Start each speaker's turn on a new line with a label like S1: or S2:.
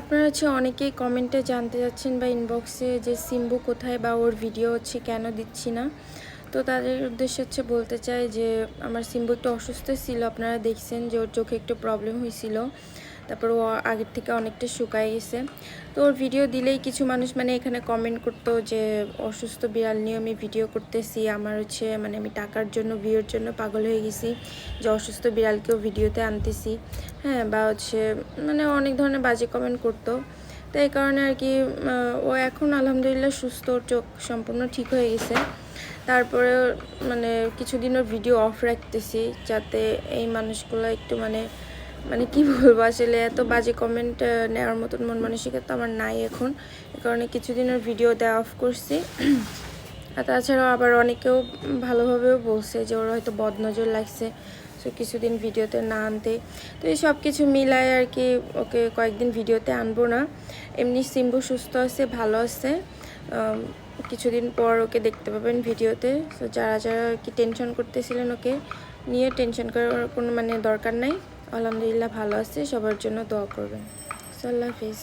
S1: আপনারা হচ্ছে অনেকেই কমেন্টে জানতে যাচ্ছেন বা ইনবক্সে যে সিম্বু কোথায় বা ওর ভিডিও হচ্ছে কেন দিচ্ছি না। তো তাদের উদ্দেশ্যে হচ্ছে বলতে চাই যে, আমার সিম্বু একটু অসুস্থ ছিল, আপনারা দেখছেন যে ওর চোখে একটু প্রবলেম হয়েছিল। তারপর ও আগের থেকে অনেকটা শুকায় গেছে। তো ওর ভিডিও দিলেই কিছু মানুষ মানে এখানে কমেন্ট করতো যে, অসুস্থ বিড়াল নিয়ে আমি ভিডিও করতেছি, আমার হচ্ছে মানে আমি টাকার জন্য ভিউর জন্য পাগল হয়ে গেছি, যে অসুস্থ বিড়ালকেও ভিডিওতে আনতেছি। হ্যাঁ বা হচ্ছে মানে অনেক ধরনের বাজে কমেন্ট করতো। তো এই কারণে আর কি ও এখন আলহামদুলিল্লাহ সুস্থ চোখ সম্পূর্ণ ঠিক হয়ে গেছে। তারপরে মানে কিছুদিন ওর ভিডিও অফ রাখতেছি, যাতে এই মানুষগুলো একটু মানে মানে কি বলব, আসলে এত বাজে কমেন্ট নেওয়ার মতন মন মানসিকতা আমার নাই এখন। এ কারণে কিছুদিনের ভিডিও দেওয়া অফ করছি। আর তাছাড়াও আবার অনেকেও ভালোভাবেও বলছে যে, ওর হয়তো বদনজর লাগছে। সো কিছুদিন ভিডিওতে না আনতে। তো এই সব কিছু মিলায় আর কি ওকে কয়েকদিন ভিডিওতে আনব না। এমনি সিম্বু সুস্থ আছে, ভালো আছে। কিছুদিন পর ওকে দেখতে পাবেন ভিডিওতে। তো যারা যারা কি টেনশন করতেছিলেন ওকে নিয়ে টেনশন করার কোনো মানে দরকার নাই। আলহামদুলিল্লাহ ভালো আছে, সবার জন্য দোয়া করবেন। সো আল্লাহ হাফিজ।